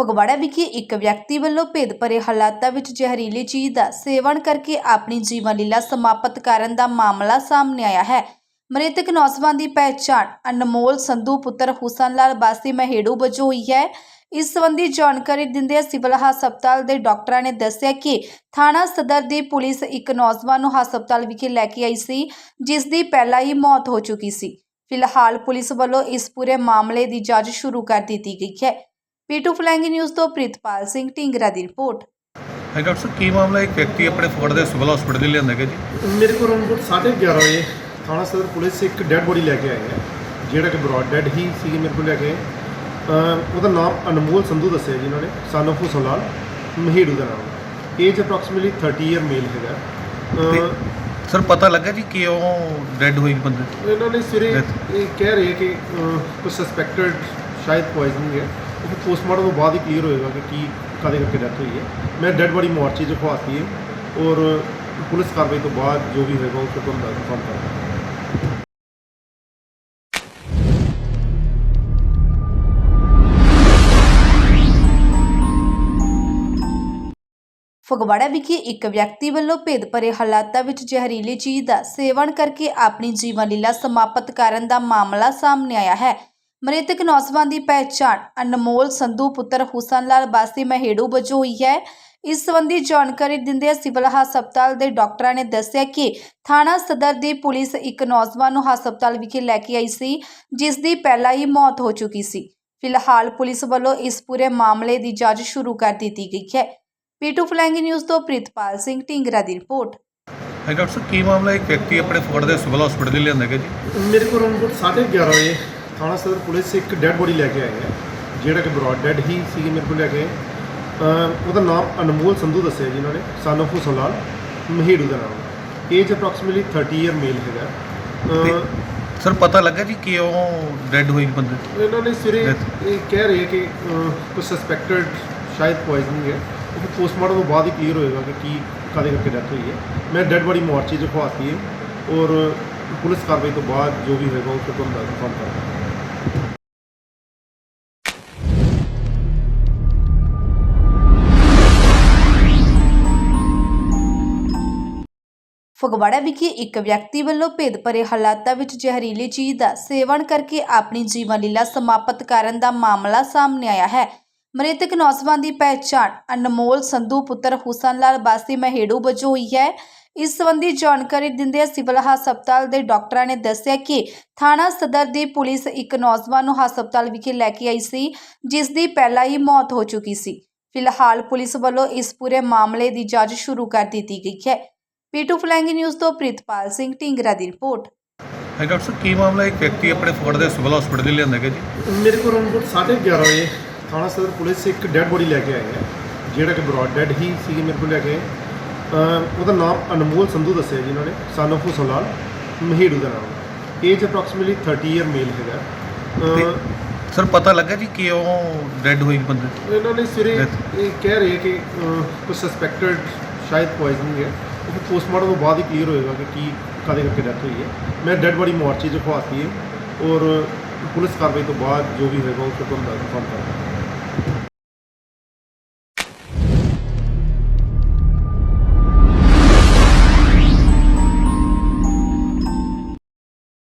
ਫਗਵਾੜਾ ਵਿਖੇ ਇੱਕ ਵਿਅਕਤੀ ਵੱਲੋਂ ਭੇਦ ਭਰੇ ਹਾਲਾਤਾਂ ਵਿੱਚ ਜ਼ਹਿਰੀਲੀ ਚੀਜ਼ ਦਾ ਸੇਵਨ ਕਰਕੇ ਆਪਣੀ ਜੀਵਨ ਲੀਲਾ ਸਮਾਪਤ ਕਰਨ ਦਾ ਮਾਮਲਾ ਸਾਹਮਣੇ ਆਇਆ ਹੈ। ਮ੍ਰਿਤਕ ਨੌਜਵਾਨ ਦੀ ਪਹਿਚਾਣ ਅਨਮੋਲ ਸੰਧੂ ਪੁੱਤਰ ਹੁਸਨ ਲਾਲ ਬਾਸੀ ਮਹੇੜੂ ਵਜੋਂ ਹੋਈ ਹੈ। ਇਸ ਸੰਬੰਧੀ ਜਾਣਕਾਰੀ ਦਿੰਦਿਆਂ ਸਿਵਲ ਹਸਪਤਾਲ ਦੇ ਡਾਕਟਰਾਂ ਨੇ ਦੱਸਿਆ ਕਿ ਥਾਣਾ ਸਦਰ ਦੀ ਪੁਲਿਸ ਇੱਕ ਨੌਜਵਾਨ ਨੂੰ ਹਸਪਤਾਲ ਵਿਖੇ ਲੈ ਕੇ ਆਈ ਸੀ, ਜਿਸ ਦੀ ਪਹਿਲਾਂ ਹੀ ਮੌਤ ਹੋ ਚੁੱਕੀ ਸੀ। ਫਿਲਹਾਲ ਪੁਲਿਸ ਵੱਲੋਂ ਇਸ ਪੂਰੇ ਮਾਮਲੇ ਦੀ ਜਾਂਚ ਸ਼ੁਰੂ ਕਰ ਦਿੱਤੀ ਗਈ ਹੈ। ਪੀਟੂ ਫਲੈਂਗੀ ਨਿਊਜ਼ ਤੋਂ ਪ੍ਰਿਤਪਾਲ ਸਿੰਘ ਢਿੰਗਰਾ ਦੀ ਰਿਪੋਰਟ। ਹਾਂ ਡਾਕਟਰ ਸਾਹਿਬ ਕੀ ਮਾਮਲਾ ਹੈ? ਇੱਕ ਵਿਅਕਤੀ ਆਪਣੇ ਫਗੜ ਦੇ ਸਿਵਲ ਹਸਪੀਟਲ ਦੇ ਲਿਆਂਦਾ ਗਿਆ ਜੀ। ਮੇਰੇ ਕੋਲ ਰਿਪੋਰਟ 11:30 ਵਜੇ ਥਾਣਾ ਸਦਰ ਪੁਲਿਸ ਇੱਕ ਡੈੱਡ ਬੋਡੀ ਲੈ ਕੇ ਆਏ ਹੈ ਜਿਹੜਾ ਕਿ ਬ੍ਰੌਡ ਡੈਡ ਹੀ ਸੀ ਮੇਰੇ ਕੋਲ ਲੈ ਕੇ ਅਹ ਉਹਦਾ ਨਾਮ ਅਨਮੋਲ ਸੰਧੂ ਦੱਸਿਆ ਜੀ ਇਹਨਾਂ ਨੇ ਸਨ ਆਫ ਹੁਸਨ ਲਾਲ ਮਹੀੜੂ ਦਾ ਨਾਮ। ਏਜ ਅਪਰੋਕਸੀਮੇਟਲੀ 30 ਇਅਰ ਮੇਲ ਹੈਗਾ। ਅਹ ਸਰ ਪਤਾ ਲੱਗਾ ਜੀ ਕਿ ਉਹ ਡੈੱਡ ਹੋਈ ਬੰਦੇ? ਇਹਨਾਂ ਨੇ ਸਿਰੇ Death. ਇਹ ਕਹਿ ਰਹੇ ਕਿ ਕੁਝ ਸਸਪੈਕਟਡ ਸ਼ਾਇਦ ਪੋਇਜ਼ਨਿੰਗ ਹੈ। ਉਹ ਪੋਸਟਮਾਰਟਮ ਤੋਂ ਬਾਅਦ ਹੀ ਕਲੀਅਰ ਹੋਏਗਾ ਕਿ ਕੀ, ਕਾਹਦੇ ਕਰਕੇ ਡੈਥ ਹੋਈ ਹੈ। ਮੈਂ ਡੈੱਡ ਬੋਡੀ ਮੋਰਚੀ 'ਚ ਖਵਾਤੀ ਹੈ ਔਰ ਪੁਲਿਸ ਕਾਰਵਾਈ ਤੋਂ ਬਾਅਦ ਜੋ ਵੀ ਹੋਏਗਾ ਉਹ ਤੁਹਾਨੂੰ ਦੱਸ ਇਨਫੋਰਮ ਕਰਾਂਗਾ ਫਗਵਾੜਾ ਵਿਖੇ ਇੱਕ ਵਿਅਕਤੀ ਵੱਲੋਂ ਭੇਦ ਭਰੇ ਹਾਲਾਤਾਂ ਵਿੱਚ ਜ਼ਹਿਰੀਲੀ ਚੀਜ਼ ਦਾ ਸੇਵਨ ਕਰਕੇ ਆਪਣੀ ਜੀਵਨ ਲੀਲਾ ਸਮਾਪਤ ਕਰਨ ਦਾ ਮਾਮਲਾ ਸਾਹਮਣੇ ਆਇਆ ਹੈ। ਮ੍ਰਿਤਕ ਨੌਜਵਾਨ ਦੀ ਪਹਿਚਾਣ ਅਨਮੋਲ ਸੰਧੂ ਪੁੱਤਰ ਹੁਸਨ ਲਾਲ ਬਾਸੀ ਮਹੇੜੂ ਵਜੋਂ ਹੋਈ ਹੈ। ਇਸ ਸੰਬੰਧੀ ਜਾਣਕਾਰੀ ਦਿੰਦਿਆਂ ਸਿਵਲ ਹਸਪਤਾਲ ਦੇ ਡਾਕਟਰਾਂ ਨੇ ਦੱਸਿਆ ਕਿ ਥਾਣਾ ਸਦਰ ਦੀ ਪੁਲਿਸ ਇੱਕ ਨੌਜਵਾਨ ਨੂੰ ਹਸਪਤਾਲ ਵਿਖੇ ਲੈ ਕੇ ਆਈ ਸੀ ਜਿਸ ਦੀ ਪਹਿਲਾਂ ਹੀ ਮੌਤ ਹੋ ਚੁੱਕੀ ਸੀ। ਫਿਲਹਾਲ ਪੁਲਿਸ ਵੱਲੋਂ ਇਸ ਪੂਰੇ ਮਾਮਲੇ ਦੀ ਜਾਂਚ ਸ਼ੁਰੂ ਕਰ ਦਿੱਤੀ ਗਈ ਹੈ। ਪੀਟੂ ਫਲੈਂਗੀ ਨਿਊਜ਼ ਤੋਂ ਪ੍ਰਿਤਪਾਲ ਸਿੰਘ ਢਿੰਗਰਾ ਦੀ ਰਿਪੋਰਟ। ਹਾਂ ਡਾਕਟਰ ਸਾਹਿਬ ਕੀ ਮਾਮਲਾ? ਇੱਕ ਵਿਅਕਤੀ ਆਪਣੇ ਫਗੜ ਦੇ ਸਿਵਲ ਹਸਪੀਟਲ ਦੇ ਲਿਆਂਦਾ ਗਿਆ ਜੀ? ਮੇਰੇ ਕੋਲ ਰਿਪੋਰਟ 11:30 ਵਜੇ ਥਾਣਾ ਸਦਰ ਪੁਲਿਸ ਇੱਕ ਡੈੱਡ ਬੋਡੀ ਲੈ ਕੇ ਆਏ ਹੈ ਜਿਹੜਾ ਕਿ ਬ੍ਰੌਡ ਡੈਡ ਹੀ ਸੀ ਮੇਰੇ ਕੋਲ ਲੈ ਕੇ ਉਹਦਾ ਨਾਮ ਅਨਮੋਲ ਸੰਧੂ ਦੱਸਿਆ ਜੀ ਇਹਨਾਂ ਨੇ ਸਨ ਆਫ ਹੁਸਨ ਲਾਲ ਮਹੀੜੂ ਦਾ ਨਾਮ। ਏਜ ਅਪਰੋਕਸੀਮੇਟਲੀ 30 ਇਅਰ ਮੇਲ ਹੈਗਾ। ਸਰ ਪਤਾ ਲੱਗਾ ਜੀ ਕਿ ਉਹ ਡੈੱਡ ਹੋਈ ਬੰਦੇ ਇਹਨਾਂ ਨੇ ਸਿਰੇ. ਇਹ ਕਹਿ ਰਹੇ ਕਿ ਕੁਝ ਸਸਪੈਕਟਡ ਸ਼ਾਇਦ ਪੋਇਜ਼ਨਿੰਗ ਹੈ ਉਹ ਪੋਸਟਮਾਰਟਮ ਤੋਂ ਬਾਅਦ ਹੀ ਕਲੀਅਰ ਹੋਏਗਾ ਕਿ ਕੀ ਕਾਹਦੇ ਕਰਕੇ ਡੈਥ ਹੋਈ ਹੈ। ਮੈਂ ਡੈੱਡ ਬੋਡੀ ਮੋਰਚੀ 'ਚ ਖਵਾਤੀ ਹੈ ਔਰ ਪੁਲਿਸ ਕਾਰਵਾਈ ਤੋਂ ਬਾਅਦ ਜੋ ਵੀ ਹੋਏਗਾ ਉਹ ਤੁਹਾਨੂੰ ਦੱਸ ਕਰਾਂਗਾ ਫਗਵਾੜਾ ਵਿਖੇ ਇੱਕ ਵਿਅਕਤੀ ਵੱਲੋਂ ਭੇਦ ਭਰੇ ਹਾਲਾਤਾਂ ਵਿੱਚ ਜ਼ਹਿਰੀਲੀ ਚੀਜ਼ ਦਾ ਸੇਵਨ ਕਰਕੇ ਆਪਣੀ ਜੀਵਨ ਲੀਲਾ ਸਮਾਪਤ ਕਰਨ ਦਾ ਮਾਮਲਾ ਸਾਹਮਣੇ ਆਇਆ ਹੈ। ਮ੍ਰਿਤਕ ਨੌਜਵਾਨ ਦੀ ਪਹਿਚਾਣ ਅਨਮੋਲ ਸੰਧੂ ਪੁੱਤਰ ਹੁਸਨ ਲਾਲ ਬਾਸੀ ਮਹੇੜੂ ਵਜੋਂ ਹੋਈ ਹੈ। ਇਸ ਸੰਬੰਧੀ ਜਾਣਕਾਰੀ ਦਿੰਦਿਆਂ ਸਿਵਲ ਹਸਪਤਾਲ ਦੇ ਡਾਕਟਰਾਂ ਨੇ ਦੱਸਿਆ ਕਿ ਥਾਣਾ ਸਦਰ ਦੀ ਪੁਲਿਸ ਇੱਕ ਨੌਜਵਾਨ ਨੂੰ ਹਸਪਤਾਲ ਵਿਖੇ ਲੈ ਕੇ ਆਈ ਸੀ, ਜਿਸ ਦੀ ਪਹਿਲਾਂ ਹੀ ਮੌਤ ਹੋ ਚੁੱਕੀ ਸੀ। ਫਿਲਹਾਲ ਪੁਲਿਸ ਵੱਲੋਂ ਇਸ ਪੂਰੇ ਮਾਮਲੇ ਦੀ ਜਾਂਚ ਸ਼ੁਰੂ ਕਰ ਦਿੱਤੀ ਗਈ ਹੈ। ਪੀਟੂ ਫਲੈਂਗੀ ਨਿਊਜ਼ ਤੋਂ ਪ੍ਰਿਤਪਾਲ ਸਿੰਘ ਢਿੰਗਰਾ ਦੀ ਰਿਪੋਰਟ। ਹਾਂ ਡਾਕਟਰ ਸਾਹਿਬ ਕੀ ਮਾਮਲਾ? ਇੱਕ ਵਿਅਕਤੀ ਆਪਣੇ ਫਗੜ ਦੇ ਸਿਵਲ ਹਸਪੀਟਲ ਦੇ ਲਿਆਂਦਾ ਗਿਆ ਜੀ। ਮੇਰੇ ਕੋਲ ਰਿਪੋਰਟ 11:30 ਵਜੇ ਥਾਣਾ ਸਦਰ ਪੁਲਿਸ ਇੱਕ ਡੈੱਡ ਬੋਡੀ ਲੈ ਕੇ ਆਏ ਹੈ ਜਿਹੜਾ ਕਿ ਬ੍ਰੌਡ ਡੈਡ ਹੀ ਸੀ ਮੇਰੇ ਕੋਲ ਲੈ ਕੇ ਅਹ ਉਹਦਾ ਨਾਮ ਅਨਮੋਲ ਸੰਧੂ ਦੱਸਿਆ ਜੀ ਇਹਨਾਂ ਨੇ ਸਨ ਆਫ ਹੁਸਨ ਲਾਲ ਮਹੀੜੂ ਦਾ ਨਾਮ। ਏਜ ਅਪਰੋਕਸੀਮੇਟਲੀ 30 ਇਅਰ ਮੇਲ ਹੈਗਾ। ਅਹ ਸਰ ਪਤਾ ਲੱਗਾ ਜੀ ਕਿ ਉਹ ਡੈੱਡ ਹੋਈ ਬੰਦੇ? ਇਹਨਾਂ ਨੇ ਸਿਰੇ Death. ਇਹ ਕਹਿ ਰਹੇ ਕਿ ਕੁਝ ਸਸਪੈਕਟਡ ਸ਼ਾਇਦ ਪੋਇਜ਼ਨਿੰਗ ਹੈ। ਉਹ ਪੋਸਟਮਾਰਟਮ ਤੋਂ ਬਾਅਦ ਹੀ ਕਲੀਅਰ ਹੋਏਗਾ ਕਿ ਕੀ ਕਦੇ ਕਰਕੇ ਡੈਥ ਹੋਈ ਹੈ। ਮੈਂ ਡੈੱਡ ਬੋਡੀ ਮੋਰਚੇ 'ਚ ਖਵਾਤੀ ਹੈ ਔਰ ਪੁਲਿਸ ਕਾਰਵਾਈ ਤੋਂ ਬਾਅਦ ਜੋ ਵੀ ਹੋਏਗਾ, ਉਹ ਫਿਰ ਤੁਹਾਨੂੰ ਦੱਸ ਇਨਫੋਰਮ ਕਰਾਂਗਾ